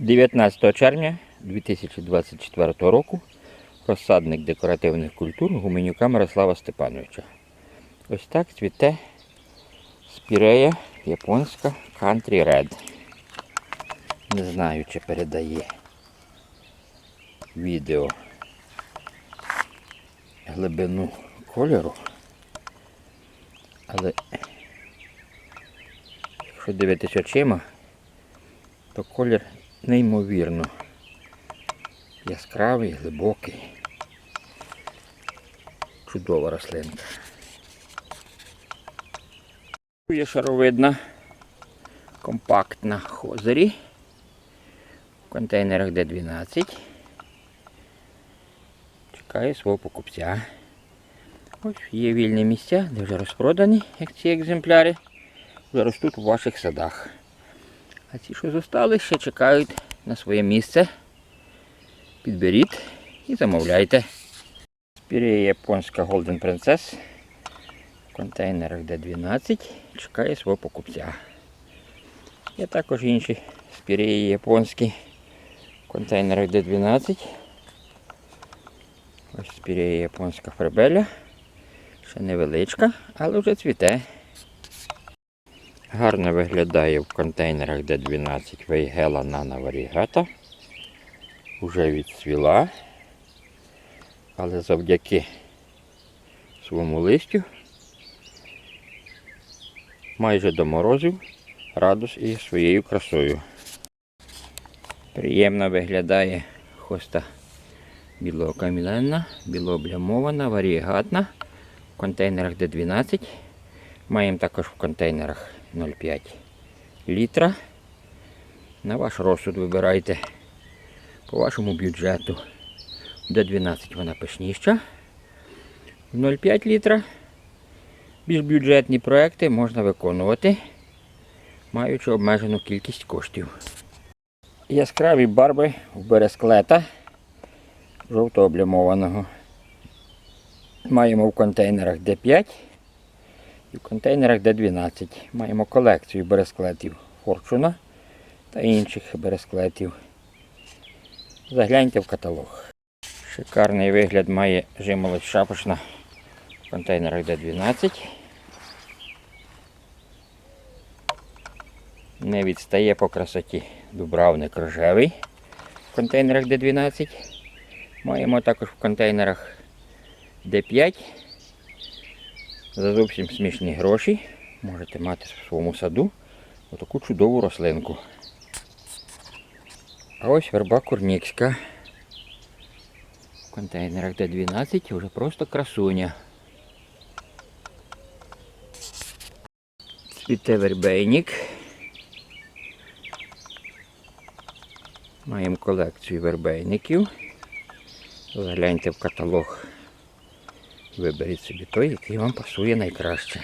19 червня 2024 року розсадник декоративних культур Гуменюка Мирослава Степановича. Ось так цвіте спірея японська Country Red. Не знаю, чи передає відео глибину кольору. Але якщо дивитись очима, то колір неймовірно яскравий, глибокий. Чудова рослинка. Є шаровидна, компактна хозері в контейнерах Д12. Чекає свого покупця. Ось є вільні місця, де вже розпродані, як ці екземпляри, вже ростуть у ваших садах. А ці, що зостали, ще чекають на своє місце. Підберіть і замовляйте. Спірея японська Golden Princess в контейнерах D12 чекає свого покупця. Є також інші спіреї японські в контейнерах D12. Ось спірея японська фребеля. Ще невеличка, але вже цвіте. Гарно виглядає в контейнерах D12 Вейгела Нана Варігата. Уже відцвіла, але завдяки своєму листю майже до морозів радус і своєю красою. Приємно виглядає хоста білокаміленна, білооблямована, варігатна в контейнерах D12. Маємо також в контейнерах 0,5 літра. На ваш розсуд вибирайте по вашому бюджету. Д12 вона пишніша. 0,5 літра. Більш бюджетні проекти можна виконувати, маючи обмежену кількість коштів. Яскраві барви в бересклета жовто-облямованого. Маємо в контейнерах D5 і в контейнерах D12. Маємо колекцію бересклетів Форчуна та інших бересклетів. Загляньте в каталог. Шикарний вигляд має жимолость шапочна в контейнерах D12. Не відстає по красоті дубравник рожевий в контейнерах D12. Маємо також в контейнерах D5. За зовсім смішні гроші можете мати в своєму саду отаку чудову рослинку. А ось верба курнікська. В контейнерах Д12 вже просто красуня. Цвіте вербейник. Маємо колекцію вербейників. Загляньте в каталог. Виберіть собі той, який вам пасує найкраще.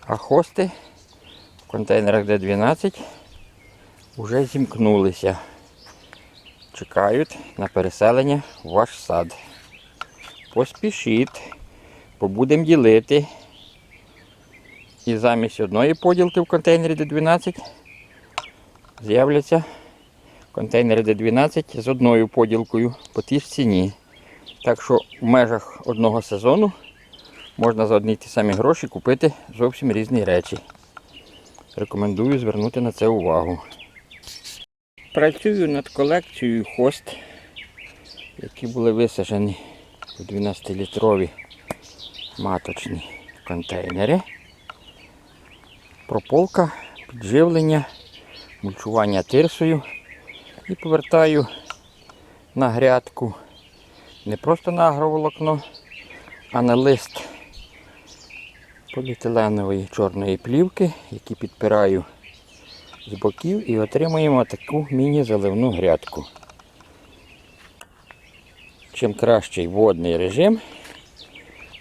А хости в контейнерах Д12 вже зімкнулися. Чекають на переселення в ваш сад. Поспішіть, бо будемо ділити. І замість одної поділки в контейнері Д12 з'являться контейнери Д12 з одною поділкою по тій ж ціні. Так що в межах одного сезону можна за одні ті самі гроші купити зовсім різні речі. Рекомендую звернути на це увагу. Працюю над колекцією хост, які були висаджені у 12-літрові маточні контейнери. Прополка, підживлення, мульчування тирсою і повертаю на грядку не просто на агроволокно, а на лист поліетиленової чорної плівки, які підпираю з боків і отримуємо таку міні-заливну грядку. Чим кращий водний режим,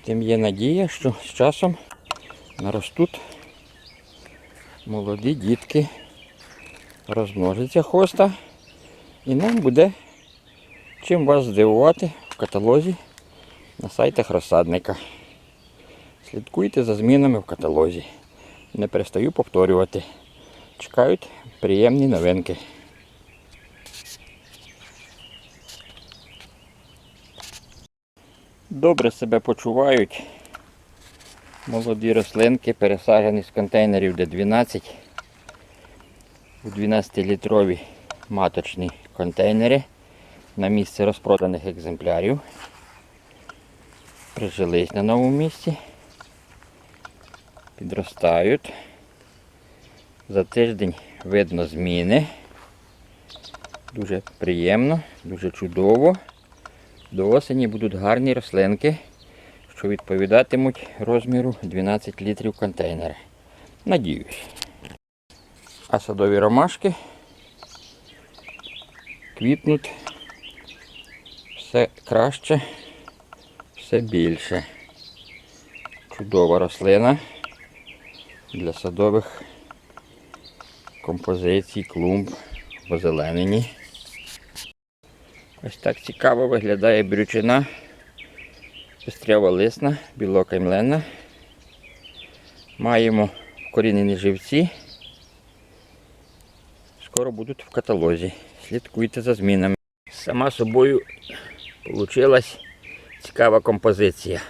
тим є надія, що з часом наростуть молоді дітки, розмножиться хоста і нам буде чим вас здивувати в каталозі на сайтах розсадника. Слідкуйте за змінами в каталозі. Не перестаю повторювати. Чекають приємні новинки. Добре себе почувають. Молоді рослинки пересаджені з контейнерів Д12 у 12-літрові маточні контейнери на місце розпроданих екземплярів. Прижились на новому місці. Підростають. За тиждень видно зміни. Дуже приємно, дуже чудово. До осені будуть гарні рослинки, що відповідатимуть розміру 12 літрів контейнера. Надіюсь. А садові ромашки квітнуть все краще, все більше. Чудова рослина для садових композицій, клумб в озелененні. Ось так цікаво виглядає брючина, пестряво-лисна, білока млена. Маємо вкорінені живці. Скоро будуть в каталозі. Слідкуйте за змінами. Сама собою вийшла цікава композиція.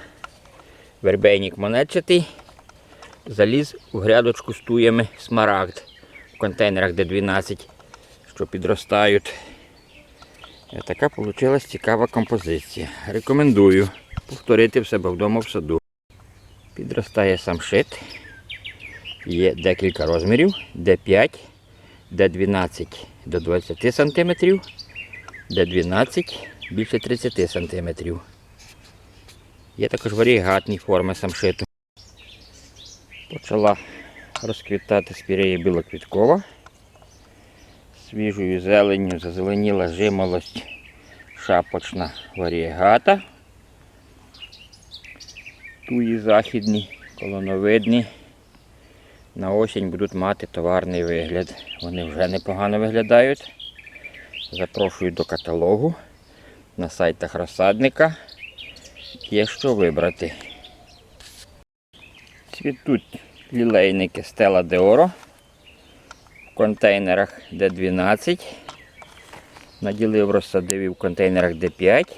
Вербейник монетчатий. Заліз у грядочку з туями смарагд в контейнерах Д12, що підростають. Така вийшла цікава композиція. Рекомендую повторити в себе вдома в саду. Підростає самшит. Є декілька розмірів. Д5, Д12 до 20 см, Д12 більше 30 см. Є також варігатні форми самшиту. Почала розквітати спірея білоквіткова. Свіжою зеленню зазеленіла жимолость шапочна варієгата. Туї західні, колоновидні. На осінь будуть мати товарний вигляд. Вони вже непогано виглядають. Запрошую до каталогу. На сайтах розсадника є що вибрати. Цвітуть лілейники Стела Деоро в контейнерах Д12. Наділив розсадив і в контейнерах Д5.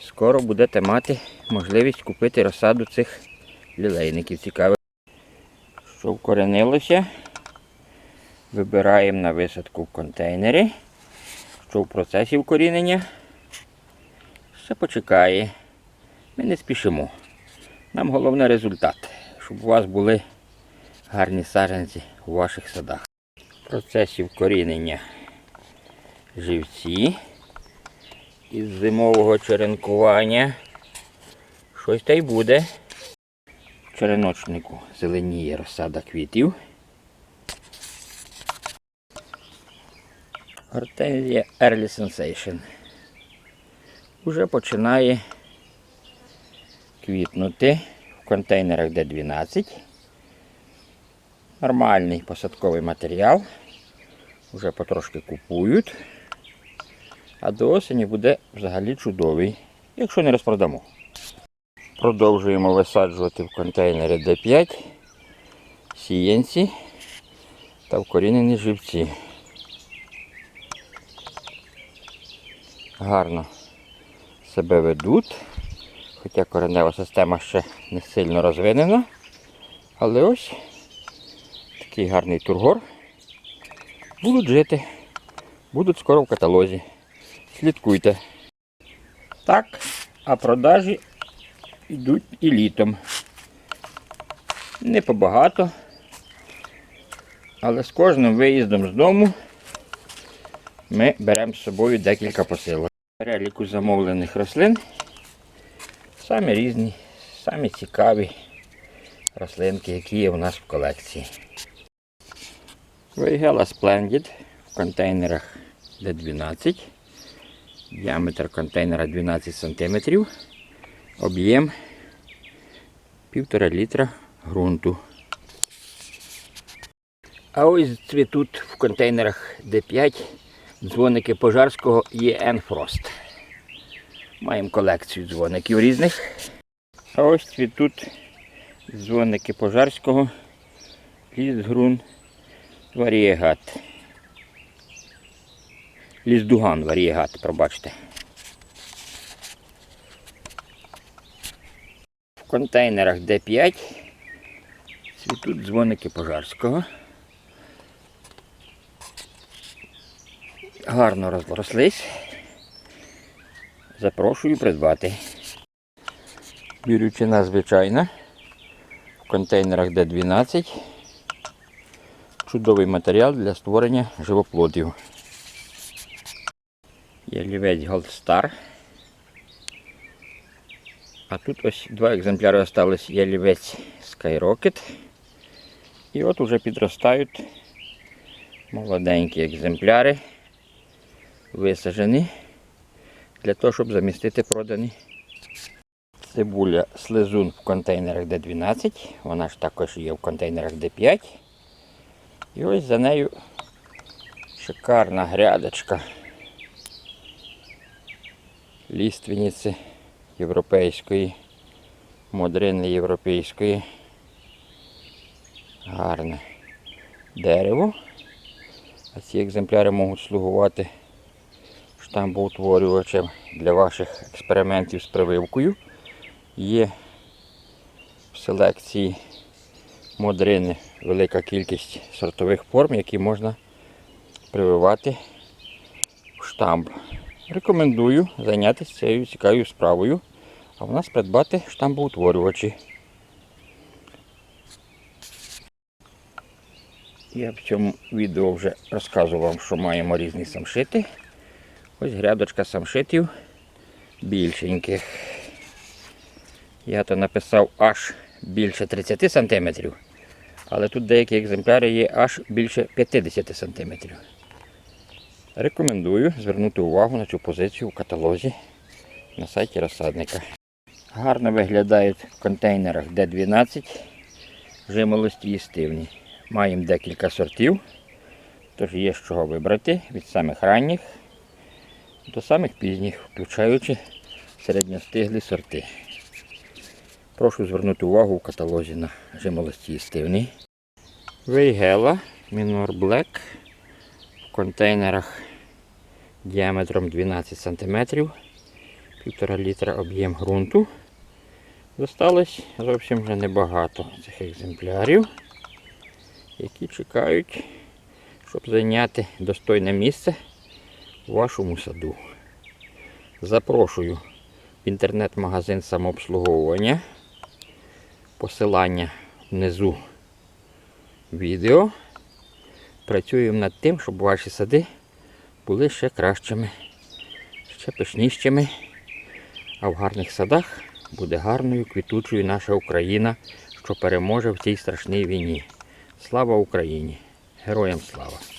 Скоро будете мати можливість купити розсаду цих лілейників. Цікавих. Що вкоренилося, вибираємо на висадку в контейнері. Що в процесі вкорінення. Ще почекає. Ми не спішимо. Нам головне результат, щоб у вас були гарні саджанці у ваших садах. В процесі вкорінення живці із зимового черенкування. Щось та й буде. В череночнику зеленіє розсада квітів. Гортензія Early Sensation. Уже починає квітнути в контейнерах Д12. Нормальний посадковий матеріал. Вже потрошки купують. А до осені буде взагалі чудовий, якщо не розпродамо. Продовжуємо висаджувати в контейнери Д5 сіянці та вкорінені живці. Гарно себе ведуть, хоча коренева система ще не сильно розвинена. Але ось такий гарний тургор. Будуть жити, будуть скоро в каталозі. Слідкуйте. Так, а продажі йдуть і літом. Не побагато, але з кожним виїздом з дому ми беремо з собою декілька посилок. Переліку замовлених рослин самі різні, самі цікаві рослинки, які є у нас в колекції. Вейгела Splendid в контейнерах Д12. Діаметр контейнера 12 см. Об'єм 1,5 літра ґрунту. А ось цвітуть в контейнерах Д5 дзвоники пожарського ЄН Фрост. Маємо колекцію дзвоників різних. А ось цвітуть дзвоники пожарського ліс грун Варієгат. Ліздуган варієгат, пробачте. В контейнерах Д5 цвітуть дзвоники пожарського. Гарно розрослись. Запрошую придбати. Бірючина звичайна. В контейнерах Д12. Чудовий матеріал для створення живоплодів. Gold Star. А тут ось два екземпляри остались ялівець Skyrocket. І от уже підростають молоденькі екземпляри, висаджені для того, щоб замістити продані. Цибуля слизун в контейнерах Д12, вона ж також є в контейнерах Д5. І ось за нею шикарна грядочка ліственниці європейської, модрини європейської. Гарне дерево. А ці екземпляри можуть слугувати штамбоутворювачем для ваших експериментів з прививкою. Є в селекції модрини велика кількість сортових форм, які можна прививати в штамб. Рекомендую зайнятися цією цікавою справою, а в нас придбати штамбоутворювачі. Я в цьому відео вже розказував що маємо різні самшити. Ось грядочка самшитів більшеньких. Я то написав аж більше 30 см, але тут деякі екземпляри є аж більше 50 см. Рекомендую звернути увагу на цю позицію в каталозі на сайті розсадника. Гарно виглядають в контейнерах Д12 жимолості і стивні. Маємо декілька сортів, тож є з чого вибрати від самих ранніх до самих пізніх, включаючи середньостиглі сорти. Прошу звернути увагу в каталозі на жимолості і стивні. Вейгела Мінор Блек в контейнерах діаметром 12 см, 1,5 літра об'єм ґрунту. Зосталось зовсім вже небагато цих екземплярів, які чекають, щоб зайняти достойне місце вашому саду. Запрошую в інтернет-магазин самообслуговування. Посилання внизу відео. Працюємо над тим, щоб ваші сади були ще кращими, ще пишнішими. А в гарних садах буде гарною квітучою наша Україна, що переможе в цій страшній війні. Слава Україні! Героям слава!